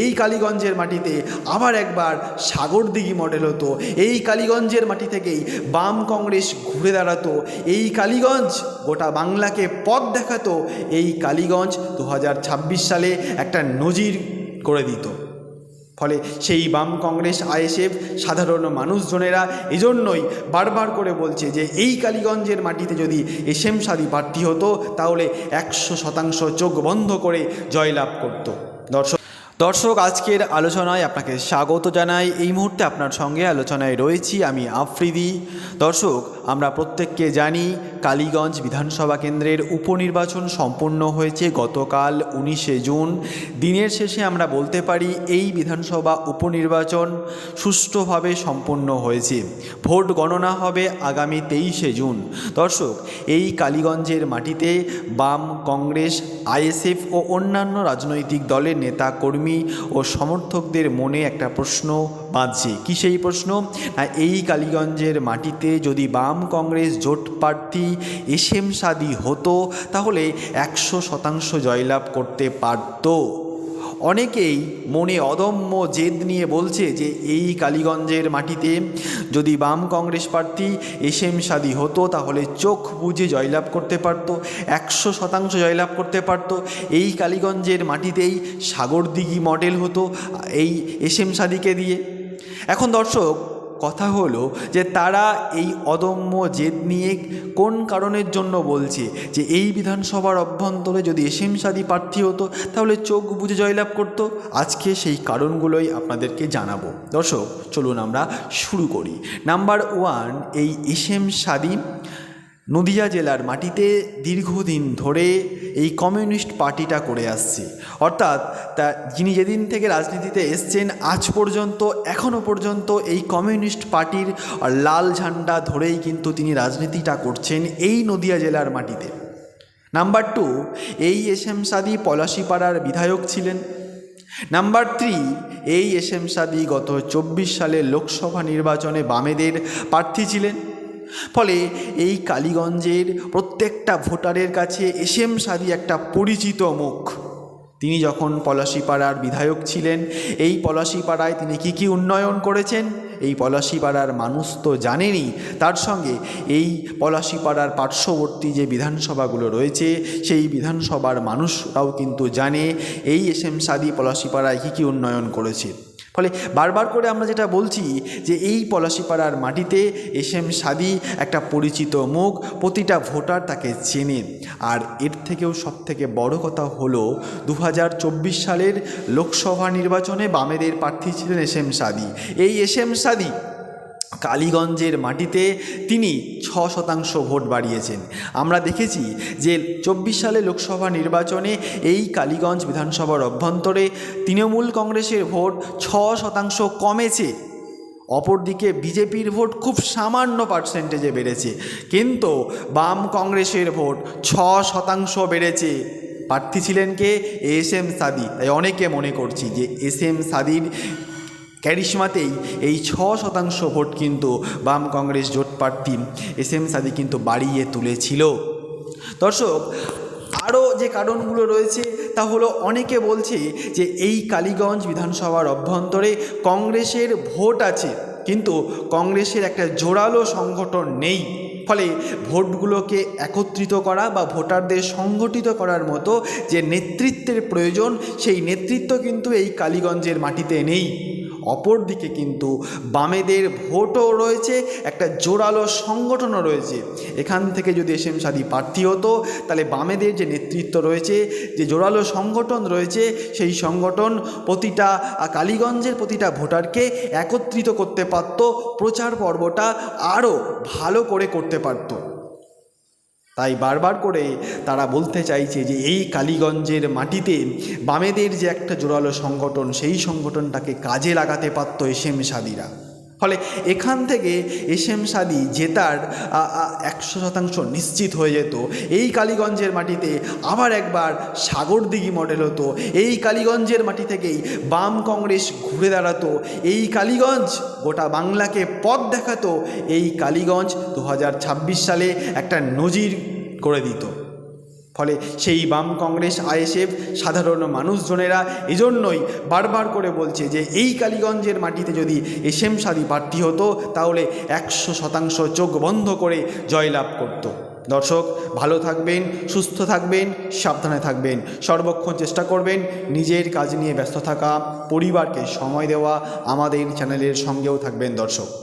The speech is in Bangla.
এই কালীগঞ্জের মাটিতে আবার একবার সাগরদিঘি মডেল হতো। এই কালীগঞ্জের মাটি থেকেই বাম কংগ্রেস ঘুরে দাঁড়াতো। এই কালীগঞ্জ গোটা বাংলাকে পথ দেখাতো। এই কালীগঞ্জ দু হাজার ছাব্বিশ সালে একটা নজির করে দিত। ফলে সেই বাম কংগ্রেস, আইএসএফ সাধারণ মানুষজনেরা এজন্যই বারবার করে বলছে যে এই কালীগঞ্জের মাটিতে যদি এসএম সাদি প্রার্থী হতো, তাহলে একশো শতাংশ চোখ বন্ধ করে জয়লাভ করত। দর্শক দর্শক, আজকের আলোচনায় আপনাকে স্বাগত জানাই। এই মুহূর্তে আপনার সঙ্গে আলোচনায় রয়েছি আমি আফ্রিদি। দর্শক, আমরা প্রত্যেককে জানি কালীগঞ্জ বিধানসভা কেন্দ্রের উপনির্বাচন সম্পন্ন হয়েছে গতকাল উনিশে জুন। দিনের শেষে আমরা বলতে পারি এই বিধানসভা উপনির্বাচন সুষ্ঠুভাবে সম্পন্ন হয়েছে। ভোট গণনা হবে আগামী তেইশে জুন। দর্শক, এই কালীগঞ্জের মাটিতে বাম কংগ্রেস, আইএসএফ ও অন্যান্য রাজনৈতিক দলের নেতা কর্মী ও সমর্থকদের মনে একটা প্রশ্ন বাঁধছে। কি সেই প্রশ্ন? এই কালীগঞ্জের মাটিতে যদি বাম কংগ্রেস জোট প্রার্থী এস এম সাদি হতো, তাহলে একশো শতাংশ জয়লাভ করতে পারত। অনেকেই মনে অদম্য জেদ নিয়ে বলছে যে এই কালীগঞ্জের মাটিতে যদি বাম কংগ্রেস প্রার্থী এস এম সাদি হতো, তাহলে চোখ বুঝে জয়লাভ করতে পারত, একশো শতাংশ জয়লাভ করতে পারত। এই কালীগঞ্জের মাটিতেই সাগরদিঘি মডেল হতো এই এস এম সাদিকে দিয়ে। এখন দর্শক কথা হলো যে তারা এই অদম্য জেদ নিয়ে কোন কারণের জন্য বলছে? যে এই বিধানসভার অভ্যন্তরে যদি এসএম সাদি প্রার্থী হতো, তাহলে চোখ বুঝে জয়লাভ করত। আজকে সেই কারণগুলোই আপনাদেরকে জানাব। দর্শক, চলুন আমরা শুরু করি। নাম্বার ওয়ান, এই এসএম সাদি নদিয়া জেলার মাটিতে দীর্ঘদিন ধরে এই কমিউনিস্ট পার্টিটা করে আসছে। অর্থাৎ তা যিনি যেদিন থেকে রাজনীতিতে এসছেন, আজ পর্যন্ত এখনও পর্যন্ত এই কমিউনিস্ট পার্টির লাল ঝান্ডা ধরেই কিন্তু তিনি রাজনীতিটা করছেন এই নদিয়া জেলার মাটিতে। নাম্বার টু, এই এস এম সাদি পলাশিপাড়ার বিধায়ক ছিলেন। নাম্বার থ্রি, এই এস এম সাদি গত চব্বিশ সালের লোকসভা নির্বাচনে বামেদের প্রার্থী ছিলেন। ফলে এই কালীগঞ্জের প্রত্যেকটা ভোটারের কাছে এসএম সাদি একটা পরিচিত মুখ। তিনি যখন পলাশিপাড়ার বিধায়ক ছিলেন, এই পলাশিপাড়ায় তিনি কি কি উন্নয়ন করেছেন? এই পলাশিপাড়ার মানুষ তো জানেনই। তার সঙ্গে এই পলাশিপাড়ার পার্শ্ববর্তী যে বিধানসভাগুলো রয়েছে, সেই বিধানসভার মানুষরাও কিন্তু জানে এই এস এম সাদি পলাশিপাড়ায় কী কী উন্নয়ন করেছে। ফলে বারবার করে আমরা যেটা বলছি যে এই পলাশিপাড়ার মাটিতে এস এম সাদি একটা পরিচিত মুখ, প্রতিটা ভোটার তাকে চেনে। আর এর থেকেও সব থেকে বড় কথা হল দু হাজার চব্বিশ সালের লোকসভা নির্বাচনে বামেদের প্রার্থী ছিলেন এস এম সাদি। এই এস এম সাদি কালীগঞ্জের মাটিতে তিনি ছ শতাংশ ভোট বাড়িয়েছেন। আমরা দেখেছি যে চব্বিশ সালে লোকসভা নির্বাচনে এই কালীগঞ্জ বিধানসভার অভ্যন্তরে তৃণমূল কংগ্রেসের ভোট ছ শতাংশ কমেছে। অপরদিকে বিজেপির ভোট খুব সামান্য পার্সেন্টেজে বেড়েছে। কিন্তু বাম কংগ্রেসের ভোট ছ শতাংশ বেড়েছে। প্রার্থী ছিলেন কে? এস এম সাদি। তাই অনেকে মনে করছি যে এস এম সাদির ক্যারিশমাতেই এই ছ শতাংশ ভোট কিন্তু বাম কংগ্রেস জোট প্রার্থী এস এম সাদি কিন্তু বাড়িয়ে তুলেছিল। দর্শক, আরও যে কারণগুলো রয়েছে তা হলো অনেকে বলছে যে এই কালীগঞ্জ বিধানসভার অভ্যন্তরে কংগ্রেসের ভোট আছে, কিন্তু কংগ্রেসের একটা জোরালো সংগঠন নেই। ফলে ভোটগুলোকে একত্রিত করা বা ভোটারদের সংগঠিত করার মতো যে নেতৃত্বের প্রয়োজন, সেই নেতৃত্ব কিন্তু এই কালীগঞ্জের মাটিতে নেই। অপরদিকে কিন্তু বামেদের ভোটও রয়েছে, একটা জোরালো সংগঠনও রয়েছে। এখান থেকে যদি এস এম সাদি প্রার্থী হতো, তাহলে বামেদের যে নেতৃত্ব রয়েছে, যে জোরালো সংগঠন রয়েছে, সেই সংগঠন প্রতিটা কালীগঞ্জের প্রতিটা ভোটারকে একত্রিত করতে পারত, প্রচার পর্বটা আরও ভালো করে করতে পারতো। তাই বারবার করে তারা বলতে চাইছে যে এই কালীগঞ্জের মাটিতে বামেদের যে একটা জোরালো সংগঠন, সেই সংগঠনটাকে কাজে লাগাতে পারত এসএম সাদিরা। ফলে এখান থেকে এস এম সাদি জেতার একশো শতাংশ নিশ্চিত হয়ে যেত। এই কালীগঞ্জের মাটিতে আবার একবার সাগরদিঘি মডেল হতো। এই কালীগঞ্জের মাটি থেকেই বাম কংগ্রেস ঘুরে দাঁড়াতো। এই কালীগঞ্জ গোটা বাংলাকে পথ দেখাতো। এই কালীগঞ্জ দু হাজার ছাব্বিশ সালে একটা নজির করে দিত। ফলে সেই বাম কংগ্রেস, আইএসএফ সাধারণ মানুষজনেরা এজন্যই বারবার করে বলছে যে এই কালীগঞ্জের মাটিতে যদি এসএম সাদি প্রার্থী হতো, তাহলে একশো শতাংশ চোখ বন্ধ করে জয়লাভ করত। দর্শক, ভালো থাকবেন, সুস্থ থাকবেন, সাবধানে থাকবেন, সর্বক্ষণ চেষ্টা করবেন, নিজের কাজ নিয়ে ব্যস্ত থাকা, পরিবারকে সময় দেওয়া, আমাদের চ্যানেলের সঙ্গেও থাকবেন দর্শক।